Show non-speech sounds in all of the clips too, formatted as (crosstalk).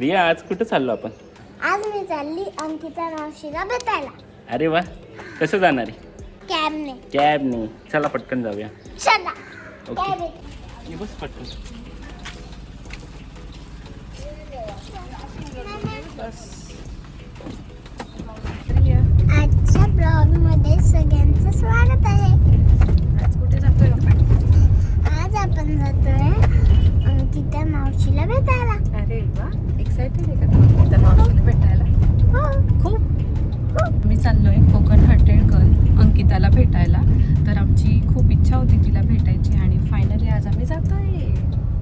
रिया आज कुठं चाललो आपण? आज मी चालली अंकिता मावशीला भेटायला. अरे वा कसं जाणार आहे? कॅबने कॅबने चला पटकन जाऊया. चला. ओके. कॅब येते. ये बस पटकन. आजच्या ब्लॉगमध्ये सगळ्यांचं स्वागत आहे. जातोय. आज आपण जातोय अंकिता मावशीला भेटायला. अरे वा एक्साइटेड आहे का तू? त्या मावशीला भेटायला? हो. खूप. मी चाललोय कोकण हटेड गर्ल अंकिताला भेटायला. तर आमची खूप इच्छा होती तिला भेटायची आणि फायनली आज आम्ही जातोय.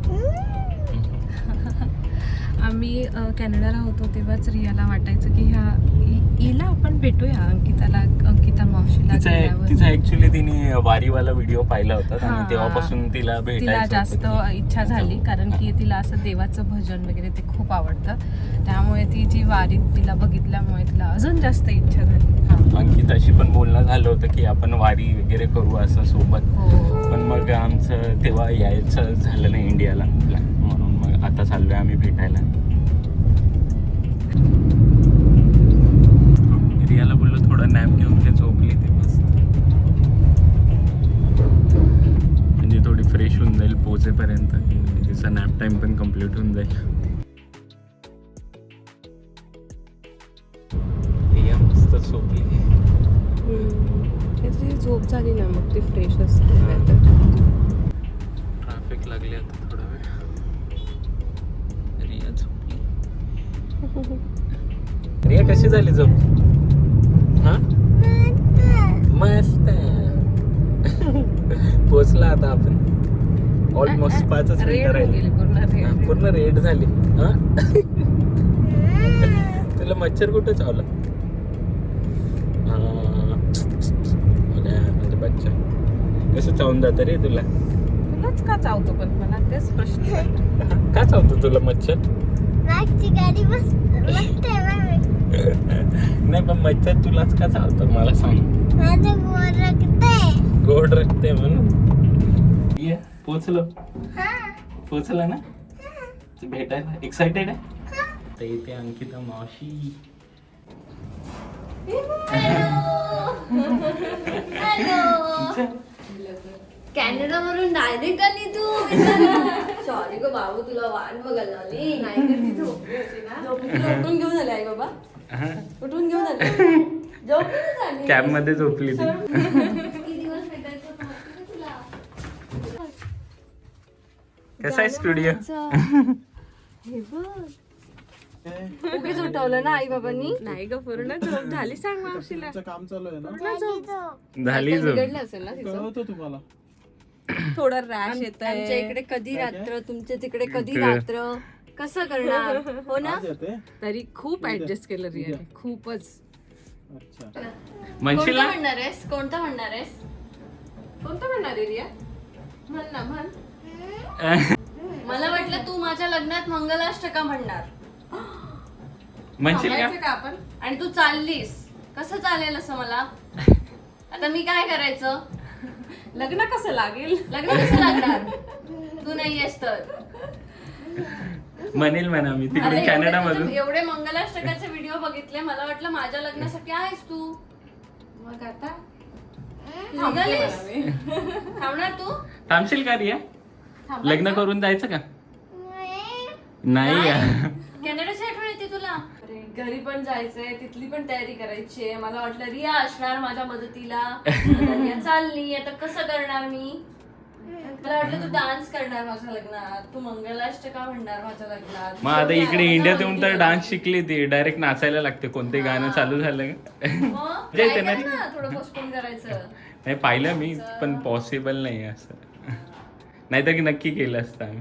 (laughs) आम्ही कॅनडाला होतो तेव्हाच रियाला वाटायचं की ह्या हिला आपण भेटूया. अंकिताला अंकिता मावशीला तिचा ऍक्च्युली तिने वारीवाला व्हिडिओ पाहिला होता. हा. आणि तेव्हापासून तिला तिला जास्त. इच्छा झाली कारण की तिला असं देवाचं भजन वगैरे ते खूप आवडतं. त्यामुळे ती जी वारी तिला बघितल्यामुळे तिला अजून जास्त इच्छा झाली. हा. अंकिताशी पण बोलणं झालं होतं की आपण वारी वगैरे करू असं सोबत. हो. पण मग आमचं तेव्हा यायचं झालं नाही इंडियाला. म्हणून मग आता चाललोय आम्ही भेटायला. थोडं नॅप घेऊन ते झोपली ते मस्त. म्हणजे थोडी फ्रेश होऊन जाईल पोचेपर्यंत. तिचा नॅप टाइम पण कंप्लीट होऊन जाईल. मस्त झोपली. त्याची झोप झाली ना मग ती फ्रेश असते. ट्रॅफिक लागली आता थोडा वेळ. रिया झोपली. (laughs) रिया कशी झाली झोप? मस्त. पोचला आता आपण. ऑलमोस्ट पाचच मिनिटं राहिली. पूर्ण रेड. झाली. हा? तुला मच्छर कुठं चावला. अरे, म्हणजे बच्चा कसं चावून जातं रे तुला? तुलाच का चावतो पण? मला तेच प्रश्न. का चावतो तुला मच्छर? गाडी बस (laughs) नाही पण मच्छर तुलाच का चावतो मला सांग. माझं गोड रखते म्हणून? ये पोचलो हा. पोचला ना? भेटायला? एक्साइटेड आहे? तर इथे अंकिता मावशी. कॅनडा वरून डायरेक्ट आली तू. सॉरी ग बाबू तुला वाट बघायला लावली नाही तर ती. घेऊन आली आई बाबा. उठून घेऊन आली कॅबमध्ये झोपली ती. (laughs) किती दिवस भेटायचं होतं माहिती का तुला? कसा आहे स्टुडिओ? हे बघ. उगीच उठवलं ना आई बाबांनी नाही ग पूर्ण झोप झाली सांग मावशीला. काम चालू आहे ना? झाली झोप. बिघडलं असेल ना तिचं. तुम्हाला. थोडं रॅश येत आमच्या इकडे कधी रात्र? तुमच्या तिकडे कधी. रात्र? कसं करणार? हो ना? तरी खूप ऍडजस्ट केलं रियाने. खूपच. अच्छा. म्हणशील कोणतं ना म्हणणार आहेस? कोणतं म्हणणार आहेस? कोणतं म्हणणार आहे रिया? म्हण ना म्हण. (laughs) मला वाटलं तू माझ्या लग्नात मंगलाष्टका म्हणणार. (gasps) म्हणशील का? थांबायचं का आपण? आणि तू चाललीस. कसं चालेल असं मला? आता मी काय करायचं? लग्न कसं लागेल? लग्न कसं लागणार? तू नाही आहेस तर. (laughs) म्हणेल म्हणा मी अरे तिकडे कॅनडा मधून एवढे मंगलाष्टकाचे व्हिडिओ बघितले मला वाटलं माझ्या लग्नासाठी आहेस तू. मग आता? निघालीस थांबणार तू. थांबशील का रिया? लग्न करून जायचं का? नाही. कॅनडाची आठवण येते तुला. अरे घरी पण जायचंय तिथली पण तयारी करायची आहे. मला वाटलं रिया असणार माझ्या मदतीला. आता रिया चालली आता कसं करणार मी? मला वाटलं तू डान्स करणार माझ्या लग्नात. तू मंगलाष्टका म्हणणार माझ्या लग्नात. मग आता इकडे इंडियात येऊन तर. डान्स शिकली ती. डायरेक्ट नाचायला लागते. कोणते गाणं चालू झालं? का मग? try नाही. कर ना थोडं पोस्टपोन करायचं. नाही पाहिलं मी पण पॉसिबल नाही असं. नाही तर नक्की केलं असतं आम्ही.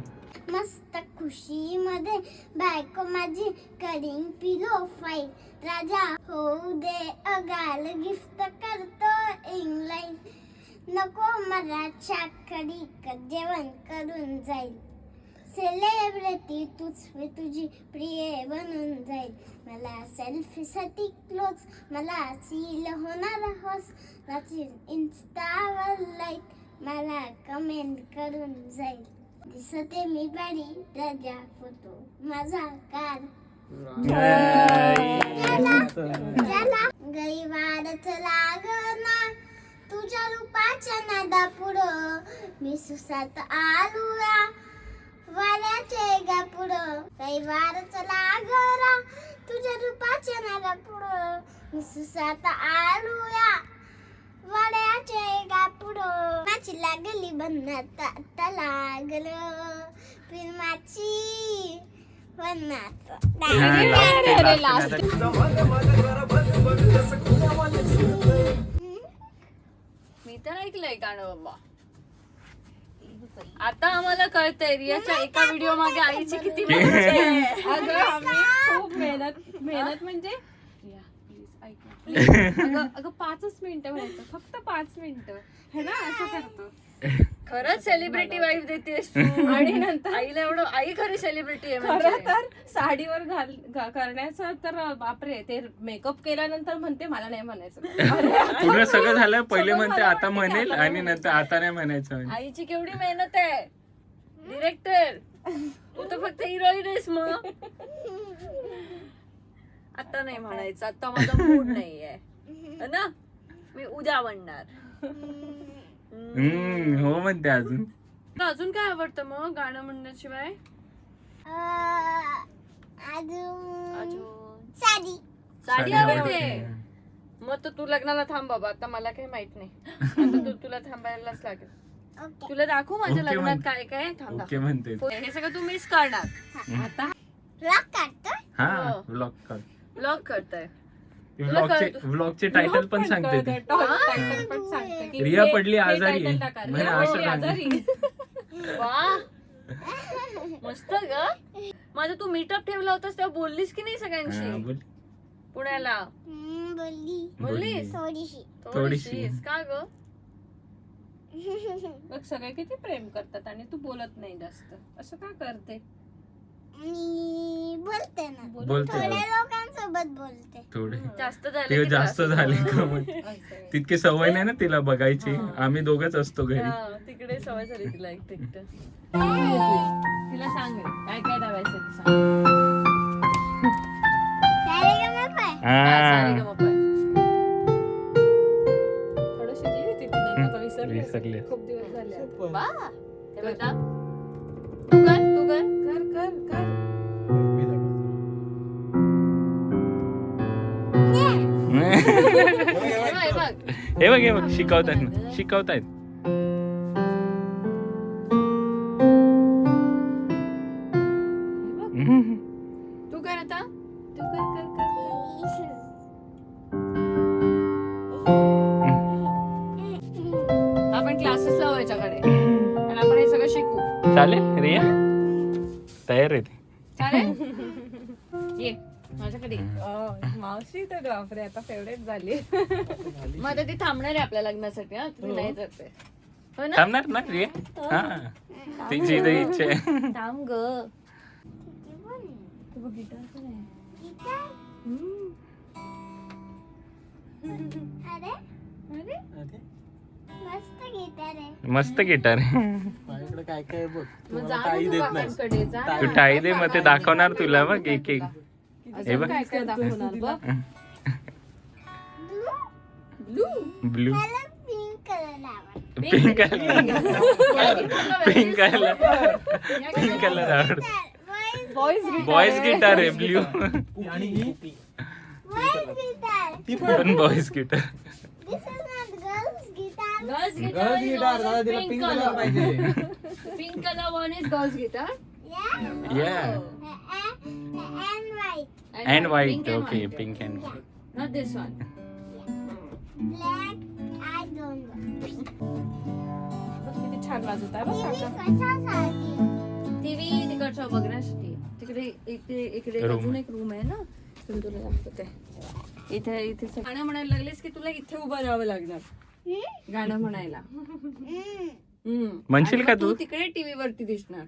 मस्त खुशी मध्ये बायको माझी करिंग पिलो फाईल. राजा होऊ दे अगाल गिफ्ट करतो इंग्लंड नको मला चाकरी जेवण करून जाईल. सेलिब्रिटी तूच मी तुझी प्रिय बनून जाईल. मला सेल्फीसाठी क्लोज मला सील होणार हॉस नाची इन्स्टावर लाईक मला कमेंट करून जाईल. दिसते मी बारी त्याच्या फोटो माझा कार. ज्याला गई वाढत लागना तुझ्या रूपाच्या नादा पुढं मी सुसात आलुया. वाड्याचे गा पुढं गई वाढत लागना तुझ्या रूपाच्या नादा पुढं मी सुसात आलुया. वाड्याचे गा पुढं माझी लागली. बनत आता लागलं फिल्माची बनत तर ऐकलंय गाणं बाबा? आता आम्हाला कळतंय रियाच्या एका व्हिडिओ मागे आईची किती (laughs) मेहनत आहे. (laughs) अगं आम्ही खूप मेहनत मेहनत म्हणजे? रिया, please ऐक ना, please. (laughs) अगं अगं पाचच मिनिटं म्हणायचं फक्त पाच मिनिटं. हे ना असं करतो. खरंच सेलिब्रिटी वाईफ देतेस तू. (laughs) आणि नंतर? आईला एवढं आई खरी सेलिब्रिटी आहे खरं म्हणजे. तर साडीवर घाल घा- करण्याचं तर बापरे ते मेकअप केल्यानंतर म्हणते मला नाही म्हणायचं. (laughs) पूर्ण सगळं झालं पहिले सगळं म्हणते आता म्हणेल आता आणि नंतर आता नाही म्हणायचं म्हणे. आईची केवढी मेहनत आहे. डिरेक्टर तू तर फक्त हिरोईन आहेस मग. आता नाही म्हणायचं आता माझा मूड नाहीये. है ना? मी उद्या म्हणणार. (laughs) हम्म हो म्हणते अजून. तुला अजून काय आवडतं मग गाणं म्हणण्याशिवाय? अजून अजून. साडी. साडी साडी आवडते. मग तर तू लग्नाला थांब बाबा आता मला काही माहीत नाही. आता तू तुला थांबायलाच लागेल. ओके. तुला दाखवू माझ्या लग्नात म्हण. काय काय थांब ओके म्हणते. हे सगळं तू मिस करणार. आता ब्लॉक काढतो हा हो. ब्लॉग कर ब्लॉग करताय. व्लॉगचे टायटल पण सांगते ती. रिया पडली आजारी. title टाका. म्हणे रिया असं. आजारी. (laughs) वा. मस्त ग. माझा तू मीटअप ठेवला होतास तेव्हा बोललीस की नाही हा, सगळ्यांशी बोल. पुण्याला. बोललीस? थोडीशी. का ग? (laughs) सगळे किती प्रेम करतात आणि तू बोलत नाही जास्त. असं का करते? मी बोलते ना. बोलते. थोड्या लोकांसोबत बोलते. थोडे. जास्त झाले की जास्त त्रास झाले. होतो. का मग? (laughs) तितकी सवय नाही ना तिला बघायची? आम्ही दोघच असतो घरी. हा, तिकडे सवय झाली तिला एकटं एकटं (laughs) तिला सांग रे, काय काय दाबायचं ते सांग. सारेगमपा. हा. थोडं शिकली होती ती नंतर आता विसरली. असेल. विसरली. खूप दिवस झाले आता. वा. तू कर तू कर. कर कर कर. (laughs) मी दाखवतो. बघ, बघ. हे बघ हे बघ. शिकवतायत ना. (laughs) शिकवतायत. बापरे आता फेवरेट झाली. मग आता ती थांबणार आहे आपल्या लग्नासाठी हा? तुम्ही नाही जाते हो ना? थांबणार ना रिया हा. तिची इथं इच्छा आहे. थांब ग. अरे? अरे, मस्त गिटार आहे. मस्त गिटार आहे. माझ्याकडे काय काय आहे बघ. मग तुम्हाला जा काही ना तू देत नाही काकांकडे जा तू ना. टाई दे मग ते दाखवणार तुला बघ एक एक हे अजून बघ. काय काय दाखवणार बघ? Blue pink colour pink colour pink colour pink colour आवडतो. बॉईज बॉईज बॉयज गिटार आहे ब्ल्यू आणि बॉईज ती पण boys guitar this is not girls guitar girls girls guitar दादा तिला पिंक कलर पाहिजे. Pink colour one is girls guitar या and white and white okay pink and not this one black I don't किती छान वाजत आहे बघ TV काका. कशासाठी? टीव्ही तिकडच्या बघण्यासाठी. तिकडे इकडे. अजून एक रूम आहे ना? तुला दाखवते. इथे इथे गाणं म्हणायला लागलेस की तुला इथे उभं राहावं लागणार. गाणं म्हणायला. म्हणशील का तू? तिकडे टीव्ही वरती दिसणार.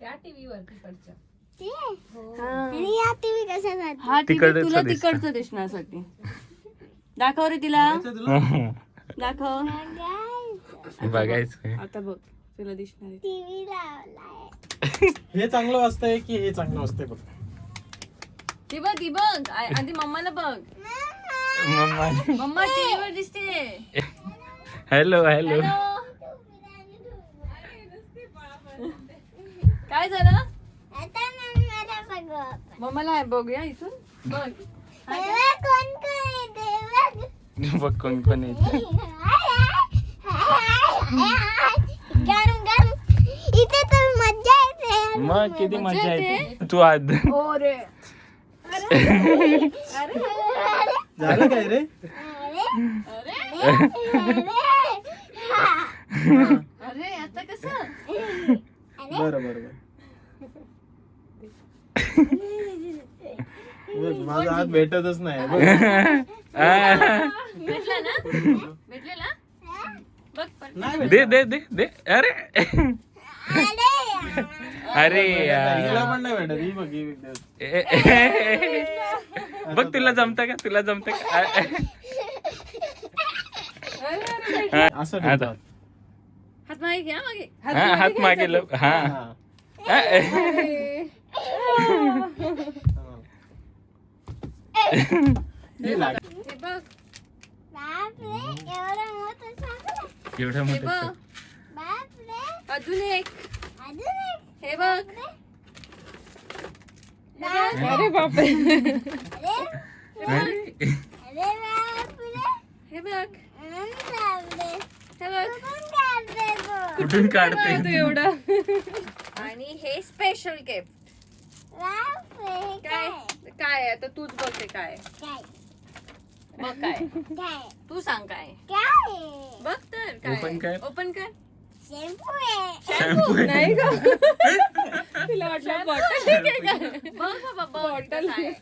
त्या टीव्ही वर तिकडच्या ते हा. हा तिकडचं तुला दिसतं. तिकडचं दिसण्यासाठी. दाखव रे तिला. दाखव. बघायचं. आता बघ तुला दिसणार आहे. हे चांगलं वाजतंय की हे चांगलं वाजतंय बघ. ती बघ ती बघ. आ- आधी मम्माला बघ. मम्मा. मम्मा टीव्हीवर दिसते. Hello hello. हॅलो. काय झालं? मम्माला आहे बघूया इथून. बघ. कोण कोण बघ कोण येते गरम गरम. इथे तर मजा येते. मग किती मजा येते? तू आज ओरे झालं काय रे? अरे आता कसं? बरं बरं बरं. (laughs) माझा हात भेटतच नाही. (laughs) बघ. भेटला. ना भेटलेला बघ पण नाही भेटत. दे दे दे. दे अरे. (laughs) अरे हिला यार. पण नाही भेटत. ही बघ ही भेटत. तुला जमतं का? तुला जमतं का? असं आता. ठेवतात. हात मागे घ्या मागे. हा हात मागे लव. हा. हे (laughs) बघ एवढं मोठं हे मोठं बघ. बापरे अजून एक. अजून एक हे बघ. अरे बापरे. हे बघ. हे बघ. कुठून काढते? तू एवढा. आणि हे स्पेशल हे काय? काय आता तूच बघ ते काय काय? बघ काय तू सांग काय काय? बघ तर Open काय कर. ओपन कर. शॅम्पू आहे शॅम्पू नाही का (laughs) तिला वाटलं बॉटल बघ बाबा बघ काय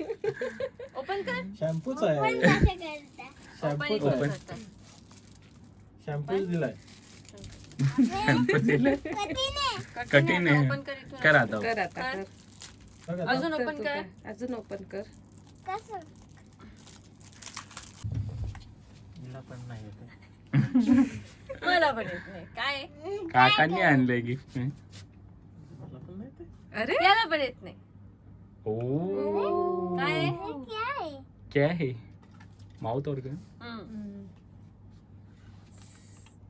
ओपन कर. शॅम्पूच आहे. करता? शॅम्पूच ओपन आहे शॅम्पूच दिलाय. कठीण आहे. ओपन कर इथून. कर आता. कर आता कर. अजून कर ओपन तू कर. कर. अजून ओपन कर. कसं हिला पण नाही येत. (laughs) मला पण येत नाही. काय? काकांनी आणलंय गिफ्ट मला पण नाही येत. अरे? याला पण येत नाही. ओ. काय? हे? काय आहे? क्या? है माउथ ऑर्गन हम्म.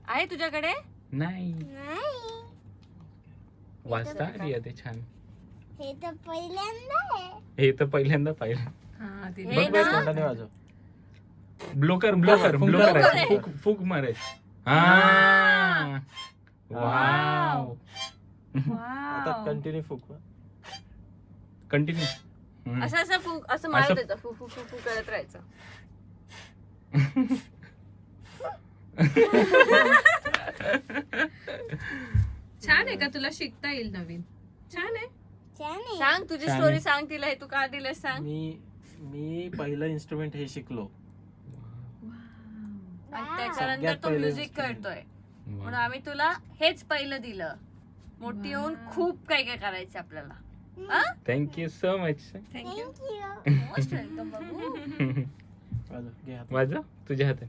आहे तुझ्याकडे? नाही. नाही. वाचता आली ते छान. हे तर पहिल्यांदा आहे. हे तर पहिल्यांदा पाहिलं. हा हे. बघ बघ? तोंडाने वाजव. ब्लोकर ब्लोकर फुंकर ब्लोकर आहे. फुक फुक मारायच. हा. वाव. आता वाव. कंटिन्यू फुक. कंटिन्यू असं असं फू असं मारत असं- येतं. फू फू फू फू करत राहायचं. (laughs) छान आहे का तुला शिकता येईल नवीन? छान आहे. सांग तुझी स्टोरी. सांग तिला हे तू का दिलंस सांग. मी मी पहिलं इन्स्ट्रुमेंट हे शिकलो. आणि त्याच्यानंतर सगळ्यात तो पहिलं म्युझिक instrument. करतोय. म्हणून आम्ही तुला हेच पहिलं दिलं. मोठी होऊन खूप काय काय करायचं आपल्याला. Thank you so much thank you thank you most welcome बाबू वाजव घे हातात. माझं तुझ्या हातात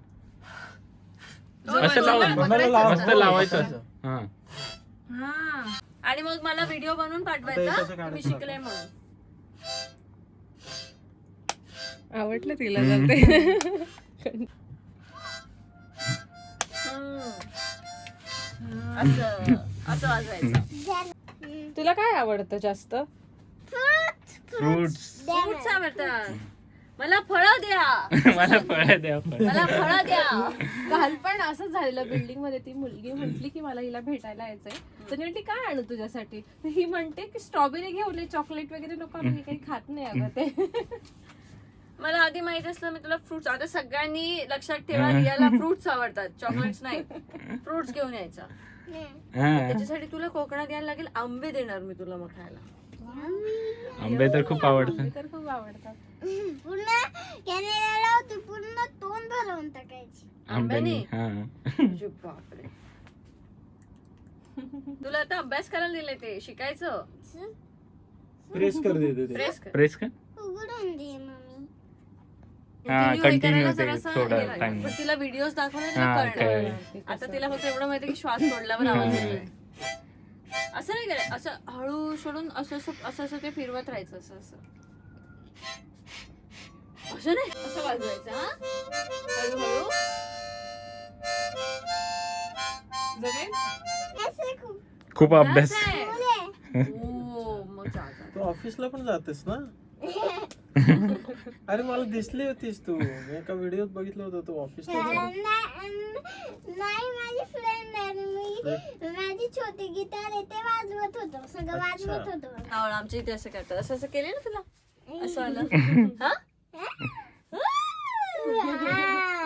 हो, असं लाव मला मम्मीला पकडायचं लाव. मस्त होतं. लावायचं. असं. हा. हा. आणि मग मला व्हिडिओ बनवून पाठवायचा मी शिकले म्हणून आवडलं तिला जाते. असं असं वाजवायचं. तुला काय आवडतं जास्त? फ्रुट्स फ्रुट्स आवडतात. मला फळं द्या. (laughs) मला फळ द्या फळ मला फळं द्या. काल पण असंच झालेलं बिल्डिंगमध्ये ती मुलगी म्हटली की मला हिला भेटायला यायचंय. तर मी म्हटली काय आणू तुझ्यासाठी? तर ही म्हणते की स्ट्रॉबेरी घेऊन चॉकलेट वगैरे नको आणू, मी काही खात नाही अगं ते. मला आधी माहीत असलं मी तुला फ्रुट्स आता सगळ्यांनी लक्षात ठेवा रियाला फ्रुट्स आवडतात चॉकलेट्स नाही. फ्रुट्स घेऊन यायचा. हा. त्याच्यासाठी तुला कोकणात यायला लागेल आंबे देणार मी तुला मग खायला. आंबे तर खूप आवडतात. आंबे तर खूप आवडतात. पूर्ण कॅमेरा लावते पूर्ण तोंड भरवून टाकायची. आंब्याने? हा. बापरे. (laughs) तुला आता अभ्यास करायला दिले ते शिकायचं? प्रेस कर देते ते प्रेस कर. प्रेस का उघडून दे मम्मी. हा Continue हे कंटिन्यू करायला ते जरासं थोडा लागेल. टाइम पण तिला व्हिडिओज दाखवले हा, तिला कळणार. कळेल. आता तिला फक्त एवढं माहिती की श्वास सोडल्यावर आवाज येतोय. असं नाही करायचं. असं हळू सोडून असं असं असं असं ते फिरवत राहायचं असं असं. असं नाही. असं वाजवायचं हा? हळूहळू. जमेल? खूप अभ्यास. मग जा, जा. तू ऑफिसला पण जातेस ना? (laughs) अरे मला दिसली होतीस तू. मी एका व्हिडिओत बघितलं होतं तू ऑफिसला नाही माझी फ्रेंड आहे मी माझी छोटी गिटार आहे ते वाजवत होतो सगळं वाजवत होतो. आवड आमच्या इथे असं करतात. असं असं केलं ना तुला? असं आलं. हा?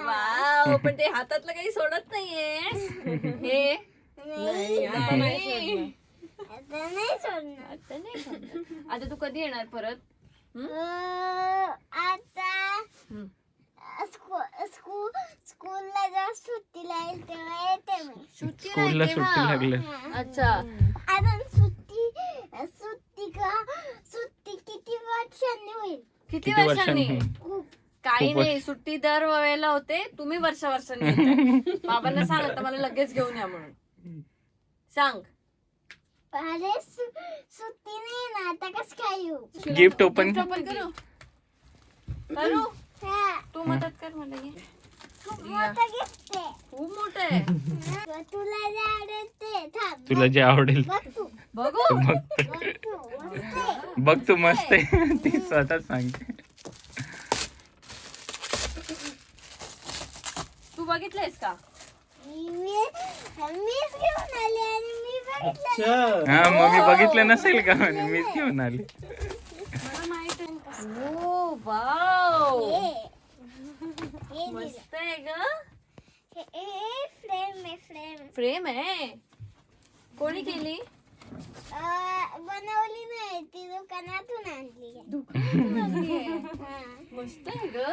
वाव पण ते हातातलं काही सोडत नाहीये. हे? नाही, आता नाही सोडणार. आता नाही सोडणार. आता नाही सोडणार. आता तू कधी येणार परत? आता स्कूलला जेव्हा सुट्टीला येईल तेव्हा येते मी. सुट्टी स्कूलला सुट्टी. लागलं. अच्छा. आता सुट्टी सुट्टी का सुट्टी किती वर्षांनी होईल? किती किती वर्षांनी? वर्षांनी खूप. काही खूप नाही सुट्टी दर वेळेला होते तुम्ही वर्ष वर्षांनी येताय. (laughs) बाबांना सांग आता मला लगेच घेऊन या म्हणून. सांग. अरे सु- सुट्टी नाही ना आता कस काय येऊ? गिफ्ट ओपन open करू. करू? तू मदत कर मला ये. खूप मोठं आहे. तुला जे आवडेल ते. थांब तुला जे आवडेल बघ तू. बघू. बघ. बघ तू मस्त आहे. बघ तू स्वतः सांगते. तू बघितलंयस का? मी मीच घेऊन आले आणि मी बघितलं हा मग मी बघितलं नसेल का? म्हणे मीच घेऊन आली. मला माहीत आहे. कसं. Oh wow. हे दिलं. मस्त आहे ग. फ्रेम आहे फ्रेम. फ्रेम आहे? कोणी केली? बनवली नाही ती दुकानातून आणली आहे. हा. मस्त आहे ग.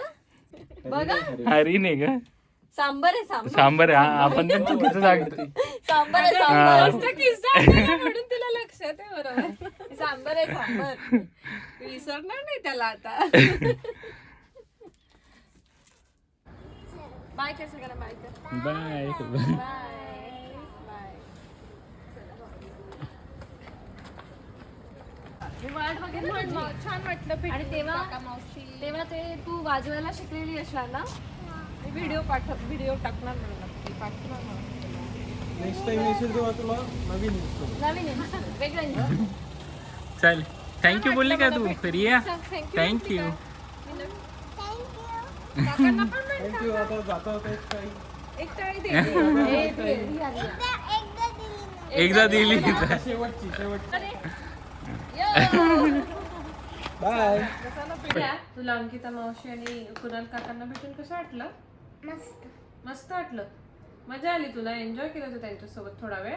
बघा. हरी नाही. का सांबर आहे सांबर. सांबर हा आपण पण चुकीचं सांगतो. सांबर आहे हा. सांबर. मस्त किस्सा केला (laughs) म्हणून तिला लक्षात आहे बरोबर. सांबर आहे सांबर. तू विसरणार नाही त्याला आता. (laughs) बाय कर सगळ्यांना बाय कर बाय बाय बाय मी वाट बघेन म्हटलं छान वाटलं भेटून. आणि तेव्हा काका, मावशी. तेव्हा ते तू वाजवायला शिकलेली असणार ना? मी व्हिडिओ पाठव व्हिडिओ टाकणार म्हणून नक्की. पाठवणार म्हणून नेक्स्ट टाइम येशील तेव्हा तुला नवीन instrument. नवीन instrument, वेगळं instrument. चल. थँक्यू बोलली का तू? रिया थँक्यू थँक्यू काकांना पण म्हण. Thank you. आता जाता जाता एक काही एक टाळी (laughs) दे. एकदा दिली. शेवटची! बाय (laughs) तुला अंकिता मावशी आणि कुणाल काकांना भेटून कसं वाटलं? मस्त. मस्त वाटलं. मजा आली तुला? एन्जॉय केलं तू त्यांच्यासोबत थोडा वेळ?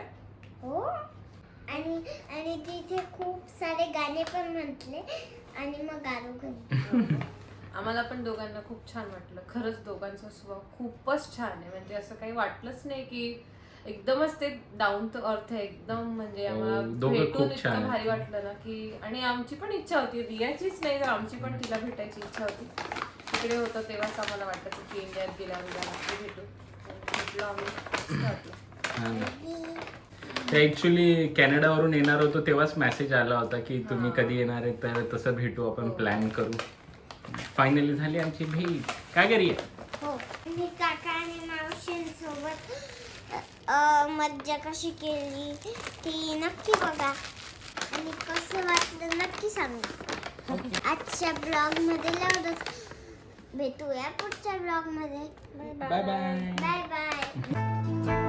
हो. आणि आणि तिथे खूप सारे गाणे पण म्हटले. आणि मग गाणं घरी. आम्हाला पण दोघांना खूप छान वाटलं. खरंच दोघांचा स्वभाव खूपच छान आहे. म्हणजे असं काही वाटलंच नाही की एकदमच ते डाऊन टू अर्थ आहे. एकदम म्हणजे हो, आम्हाला दोघं भेटून खूप छान इतकं आहेत. भारी वाटलं ना की आणि आमची पण इच्छा होती. रियाचीच नाही तर आमची पण तिला भेटायची इच्छा होती. तिकडे होतं तेव्हाच आम्हाला वाटायचं की इंडियात गेल्यावर उद्या नक्की भेटू. भेटलो आम्ही मस्त वाटलं ते ऍक्च्युली कॅनडावरून येणार होतो तेव्हाच मेसेज आला होता की तुम्ही कधी येणार आहे तर तसं भेटू आपण प्लॅन करू. फायनली झाली आमची भेट काय करूया हो मी काका आणि मावशींसोबत मज्जा कशी केली ती नक्की बघा. आणि कसं वाटलं नक्की सांगा. आजच्या ब्लॉगमध्ये लावतच भेटूया पुढच्या ब्लॉगमध्ये बाय बाय बाय बाय